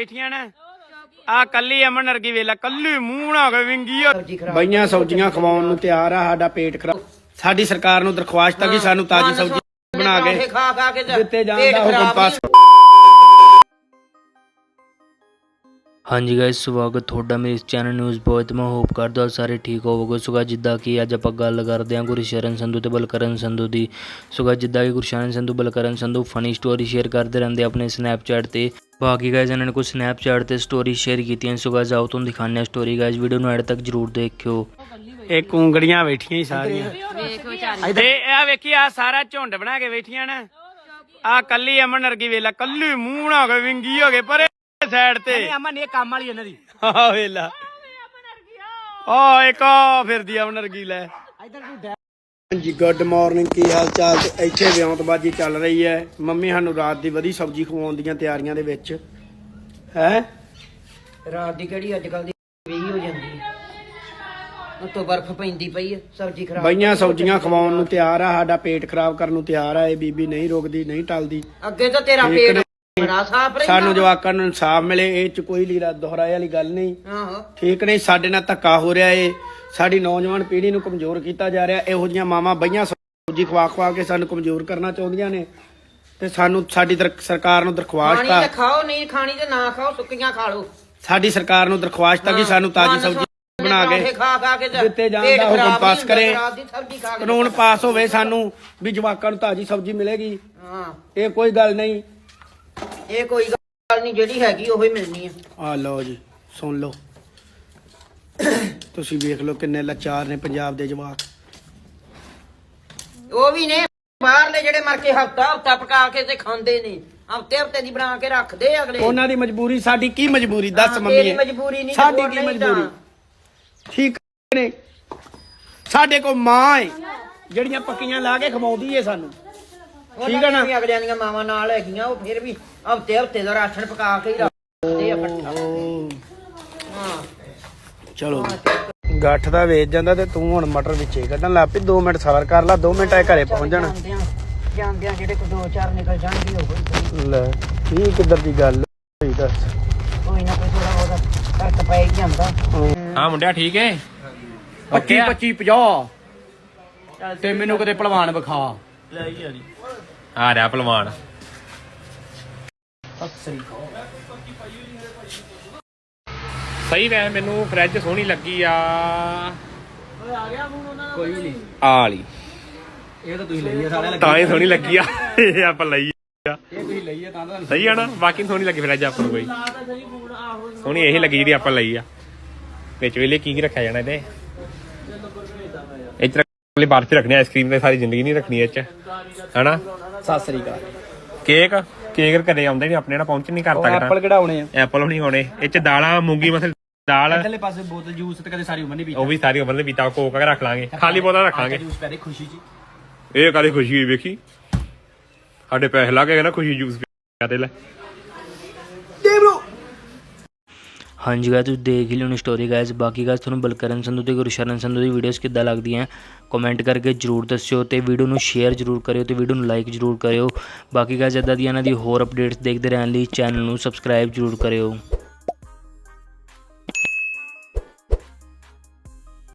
ਬੈਠੀਆਂ ਨਾ। ਆ ਕੱਲੀ ਅਮਨ ਅਰਗੀ ਵੇਲਾ ਕੱਲੀ ਮੂੰਹ ਨਾ ਕੇ ਵਿੰਗੀ ਆ। ਬਈਆਂ ਸਬਜ਼ੀਆਂ ਖਵਾਉਣ ਨੂੰ ਤਿਆਰ ਆ ਸਾਡਾ ਪੇਟ ਖਰਾਬ। ਸਾਡੀ ਸਰਕਾਰ ਨੂੰ ਦਰਖਾਸਤ ਆ ਕਿ ਸਾਨੂੰ ਤਾਜ਼ੀ ਸਬਜ਼ੀ ਬਣਾ ਕੇ ਖਾ ਖਾ ਕੇ ਤੇ ਦਿੱਤੇ ਜਾਣ ਦਾ ਹੁਕਮ ਪਾਸ ਹਾਂਜੀ ਗਾਇਸ ਸਵਾਗਤ ਤੁਹਾਡਾ ਮੇਰੇ ਇਸ ਚੈਨਲ ਨਿਊਜ਼ ਬੋਏ ਤੇ। ਮੈਂ ਹੋਪ ਕਰਦਾ ਹਾਂ ਸਾਰੇ ਠੀਕ ਹੋਵੋਗੇ। ਸੁਗਾ ਜਿੱਦਾਂ ਕਿ ਅੱਜ ਆਪਾਂ ਗੱਲ ਕਰਦੇ ਹਾਂ ਗੁਰਸ਼ਰਨ ਸੰਧੂ ਤੇ ਬਲਕਰਨ ਸੰਧੂ ਦੀ। ਸੁਗਾ ਜਿੱਦਾਂ ਕਿ Gursharan Sandhu Balkaran Sandhu funny story share ਕਰਦੇ ਰਹਿੰਦੇ ਆਪਣੇ ਸਨੈਪਚੈਟ ਤੇ। ਬਾਕੀ ਗਾਇਸ ਇਹਨਾਂ ਨੇ ਕੁਝ ਸਨੈਪਚੈਟ ਤੇ ਸਟੋਰੀ ਸ਼ੇਅਰ ਕੀਤੀਆਂ ਸੁਗਾ ਜਾਓ ਤੁਹਾਨੂੰ ਦਿਖਾਉਂਦੇ ਹਾਂ ਸਟੋਰੀ ਗਾਇਸ ਵੀਡੀਓ ਨੂੰ ਐਡ ਤੱਕ ਜਰੂਰ ਦੇਖਿਓ। ਇਹ ਕੁੰਗੜੀਆਂ ਬੈਠੀਆਂ ਹੀ ਸਾਰੀਆਂ। ਤੇ ਇਹ ਵੇਖੀ ਆ ਸਾਰਾ ਝੁੰਡ ਬਣਾ ਕੇ ਬੈਠੀਆਂ ਨਾ। ਆ ਕੱਲੀ ਅਮਨ ਅਰਗੀ ਵੇਲਾ ਕੱਲੀ ਮੂੰਹ ਨਾ ਕੇ ਵਿੰਗੀ ਹੋ ਗਏ ਪਰੇ ਸਾਈਡ ਤੇ। ਅਮਨ ਇਹ ਕੰਮ ਵਾਲੀ ਇਹਨਾਂ ਦੀ। ਆ ਵੇਲਾ ਆ ਇੱਕ ਆ ਫਿਰਦੀ ਅਮਨ ਅਰਗੀ ਲੈ। ਹਾਂਜੀ ਗੁੱਡ ਮਾਰਨਿੰਗ ਕੀ ਹਾਲ ਚਾਲ ਤੇ ਇੱਥੇ ਵਿਉਂਤਬਾਜੀ ਚੱਲ ਰਹੀ ਹੈ। ਮੰਮੀ ਸਾਨੂੰ ਰਾਤ ਦੀ ਵਧੀ ਸਬਜ਼ੀ ਖਵਾਉਣ ਦੀਆਂ ਤਿਆਰੀਆਂ ਦੇ ਵਿੱਚ। ਹੈ? ਰਾਤ ਦੀ ਕਿਹੜੀ? ਅੱਜ ਕੱਲ ਦੀ ਵੀ ਹੋ ਜਾਂਦੀ ਹੈ। ਉੱਤੋਂ ਬਰਫ਼ ਪੈਂਦੀ ਪਈ ਹੈ ਸਬਜ਼ੀ ਖਰਾਬ ਬਈਆਂ ਸਬਜ਼ੀਆਂ ਖਵਾਉਣ ਨੂੰ ਤਿਆਰ ਆ ਸਾਡਾ ਪੇਟ ਖਰਾਬ ਕਰਨ ਨੂੰ ਤਿਆਰ ਆ ਇਹ ਬੀਬੀ ਨਹੀਂ ਰੁਕਦੀ ਨਹੀਂ ਟਲਦੀ। ਅੱਗੇ ਤਾਂ ਤੇਰਾ ਪੇਟ। ਬੜਾ ਸਾਫ਼ ਰਹਿੰਦਾ ਸਾਨੂੰ ਜਵਾਕਾਂ ਨੂੰ ਇਨਸਾਫ ਮਿਲੇ ਇਹ ਚ ਕੋਈ ਲੀਲਾ ਦੁਹਰਾਏ ਵਾਲੀ ਗੱਲ ਨਹੀਂ। ਆਹੋ। ਠੀਕ ਨਹੀਂ ਸਾਡੇ ਨਾਲ ਧੱਕਾ ਹੋ ਰਿਹਾ ਏ ਸਾਡੀ ਨੌਜਵਾਨ ਪੀੜ੍ਹੀ ਨੂੰ ਕਮਜ਼ੋਰ ਕੀਤਾ ਜਾ ਰਿਹਾ। ਇਹੋ ਜੀਆਂ ਮਾਵਾਂ ਬਈਆਂ ਸਬਜ਼ੀ ਖਵਾ ਖਵਾ ਕੇ ਸਾਨੂੰ ਕਮਜ਼ੋਰ ਕਰਨਾ ਚਾਹੁੰਦੀਆਂ ਨੇ ਤੇ ਸਾਨੂੰ ਸਾਡੀ ਦਰ- ਸਰਕਾਰ ਨੂੰ ਦਰਖਾਸਤ ਖਾਣੀ ਆ। ਤੇ ਖਾਓ ਨਹੀਂ ਖਾਣੀ ਤੇ ਨਾ ਖਾਓ ਸੁੱਕੀਆਂ ਖਾ ਲਓ। ਸਾਡੀ ਸਰਕਾਰ ਨੂੰ ਦਰਖਾਸਤ ਆ ਕਿ ਸਾਨੂੰ ਤਾਜ਼ੀ ਸਬਜ਼ੀ ਬਣਾ ਕੇ ਖਾ ਖਾ ਕੇ ਤੇ ਦਿੱਤੇ ਜਾਣ ਪੇਟ ਦਾ ਹੁਕਮ ਖਰਾਬ ਪਾਸ ਹੁੰਦਾ, ਕਰੇ। ਰਾਤ ਦੀ ਸਬਜ਼ੀ ਖਾ ਕੇ ਕਾਨੂੰਨ ਪਾਸ ਹੋਵੇ ਸਾਨੂੰ ਵੀ ਜਵਾਕਾਂ ਨੂੰ ਤਾਜ਼ੀ ਸਬਜ਼ੀ ਮਿਲੇਗੀ। ਹਾਂ। ਇਹ ਕੋਈ ਗੱਲ ਨਹੀਂ। ਇਹ ਕੋਈ ਗੱਲ ਨਹੀਂ ਜਿਹੜੀ ਹੈਗੀ ਉਹ ਹੀ ਮਿਲਣੀ ਹੈ ਆ ਲਓ ਜੀ ਸੁਣ ਲਓ। ਤੁਸੀਂ ਵੇਖ ਲਓ ਕਿੰਨੇ ਲਾਚਾਰ ਨੇ ਪੰਜਾਬ ਦੇ ਜਵਾਕ। ਉਹ ਵੀ ਨੇ ਬਾਹਰਲੇ ਜਿਹੜੇ ਮਰ ਕੇ ਹਫਤਾ ਹਫਤਾ ਪਕਾ ਕੇ ਤੇ ਖਾਂਦੇ ਨੇ ਹਫ਼ਤੇ ਹਫ਼ਤੇ ਦੀ ਬਣਾ ਕੇ ਰੱਖਦੇ ਆ ਅਗਲੇ। ਉਹਨਾਂ ਦੀ ਮਜਬੂਰੀ ਸਾਡੀ ਕੀ ਮਜਬੂਰੀ ਦੱਸ ਹਾਂ, ਮੰਮੀ। ਤੇਰੀ ਇਹ? ਮਜਬੂਰੀ ਨਹੀਂ ਤੇ ਸਾਡੀ ਹੋਰ ਕੀ ਨਹੀਂ ਮਜਬੂਰੀ। ਠੀਕ ਨੇ? ਸਾਡੇ ਕੋਲ ਮਾਂ ਏ ਜਿਹੜੀਆਂ ਪੱਕੀਆਂ ਲਾ ਕੇ ਖਵਾਉਂਦੀ ਏ ਸਾਨੂੰ। ਠੀਕ ਹੈ ਨਾ? ਵੀ ਅਗਲਿਆਂ ਦੀਆਂ ਮਾਵਾਂ ਨਾਲ ਹੈਗੀਆਂ ਉਹ ਫਿਰ ਵੀ ਹਫ਼ਤੇ ਹਫ਼ਤੇ ਦਾ ਰਾਸ਼ਨ ਪਕਾ ਕੇ ਹੀ ਰੱਖਦੇ ਆ ਇਕੱਠਾ। ਹਾਂ। ਚਲੋ। ਗੱਠ ਦਾ ਵੇਚ ਜਾਂਦਾ ਤੇ ਤੂੰ ਹੁਣ ਮਟਰ ਵਿੱਚੇ ਕੱਢਣ ਲੱਗ ਪਈ। 2 ਮਿੰਟ ਸਬਰ ਕਰ ਲੈ 2 ਮਿੰਟ ਆ ਘਰੇ ਪਹੁੰਚ ਜਾਣਾ। ਜਾਂਦਿਆਂ ਜਿਹੜੇ ਕੋ ਦੋ ਚਾਰ ਨਿਕਲ ਜਾਣਗੇ ਉਹ ਹੀ ਲੈ ਇਹ ਕਿੱਧਰ ਦੀ ਗੱਲ ਹੋਈ ਦੱਸ। ਕੋਈ ਨਾ ਕੋਈ ਥੋੜਾ ਬਹੁਤਾ ਫ਼ਰਕ ਪੈ ਹੀ ਜਾਂਦਾ। ਹਾਂ ਮੁੰਡਿਆ ਠੀਕ ਹੈ 25 25 50 ਤੇ ਮੈਨੂੰ ਕਿਤੇ ਪਹਿਲਵਾਨ ਵਿਖਾ। ਆ ਰਿਹਾ ਪਹਿਲਵਾਨ। ਸਹੀ ਵੈ ਮੈਨੂੰ ਫ੍ਰਿਜ ਸੋਹਣੀ ਲੱਗੀ ਆ। ਕੋਈ ਨਹੀਂ। ਆ ਵਾਲੀ। ਇਹ ਤਾਂ ਤੁਸੀਂ ਲਈ ਆ ਸਾਰਿਆਂ ਤਾਂ ਹੀ ਸੋਹਣੀ ਲੱਗੀ ਆ। ਇਹ ਆਪਾਂ ਲਈ ਆ ਇਹ ਤੁਸੀਂ ਲਈ ਆ ਤਾਂ ਤਾਂ ਸਹੀ ਆ ਨਾ ਬਾਕੀ ਸੋਹਣੀ ਲੱਗੀ ਫ੍ਰਿਜ ਆਪਾਂ ਨੂੰ ਕੋਈ ਸੋਹਣੀ ਇਹ ਲੱਗੀ ਜਿਹੜੀ ਆਪਾਂ ਲਈ ਆ। ਵਿੱਚ ਵੇਲੇ ਕੀ ਕੀ ਰੱਖਿਆ ਜਾਣਾ ਇਹਦੇ? ਇਹ ਚ ਰੱਖਲੇ ਬਾਹਰ ਚ ਰੱਖਣੀ ਆਈਸਕ੍ਰੀਮ ਤੇ ਸਾਰੀ ਜ਼ਿੰਦਗੀ ਨਹੀਂ ਰੱਖਣੀ ਇਹ ਚ। ਹਨਾ? ਸਤਿ ਸ੍ਰੀ ਅਕਾਲ। ਕੇਕ ਕੇਕ ਘਰੇ ਆਉਂਦੇ ਨਹੀਂ ਆਪਣੇ ਨਾਲ ਪਹੁੰਚ ਨਹੀਂ ਕਰ ਉਹ ਸਕਦਾ। ਐਪਲ ਕਢਾਉਣੇ ਆ? ਐਪਲ ਨਹੀਂ ਹੋਣੇ। ਇਹ ਚ ਦਾਲਾਂ ਮੂੰਗੀ ਮਸਲ ਦਾਲ। ਇਧਰਲੇ ਪਾਸੇ ਬੋਤਲ ਜੂਸ ਤੇ ਕਦੇ ਸਾਰੀ ਉਮਰ ਨਹੀਂ ਪੀਤਾ। ਉਹ ਵੀ ਸਾਰੀ ਉਮਰ ਦੇ ਪੀਤਾ ਕੋਕ ਰੱਖ ਲਾਂਗੇ। ਖਾਲੀ ਬੋਤਲ ਰੱਖਾਂਗੇ। ਜੂਸ ਪਿਆ ਦੇ ਖੁਸ਼ੀ ਜੀ। ਇਹ ਕਾਦੀ ਖੁਸ਼ੀ ਹੋਈ ਵੇਖੀ? ਸਾਡੇ ਪੈਸੇ ਲਾ ਕੇ ਨਾ ਖੁਸ਼ੀ ਜੂਸ ਪਿਆ ਤੇ ਲੈ। ਹਾਂਜੀ ਗਾਇਸ ਤੁਸੀਂ ਦੇਖ ਹੀ ਲਿਓਣੀ ਸਟੋਰੀ ਗਾਇਸ ਬਾਕੀ ਗਾਇਸ ਤੁਹਾਨੂੰ ਬਲਕਰਨ ਸੰਧੂ ਤੇ ਗੁਰਸ਼ਰਨ ਸੰਧੂ ਦੀ ਵੀਡੀਓਜ਼ ਕਿੱਦਾਂ ਲੱਗਦੀਆਂ? ਕਮੈਂਟ ਕਰਕੇ ਜਰੂਰ ਦੱਸਿਓ ਤੇ ਵੀਡੀਓ ਨੂੰ ਸ਼ੇਅਰ ਜਰੂਰ ਕਰਿਓ ਤੇ ਵੀਡੀਓ ਨੂੰ ਲਾਈਕ ਜਰੂਰ ਕਰਿਓ। ਬਾਕੀ ਗਾਇਸ ਇਦਾਂ ਦੀਆਂ ਇਹਨਾਂ ਦੀ ਹੋਰ ਅਪਡੇਟਸ ਦੇਖਦੇ ਰਹਿਣ ਲਈ ਚੈਨਲ ਨੂੰ ਸਬਸਕ੍ਰਾਈਬ ਜਰੂਰ ਕਰਿਓ।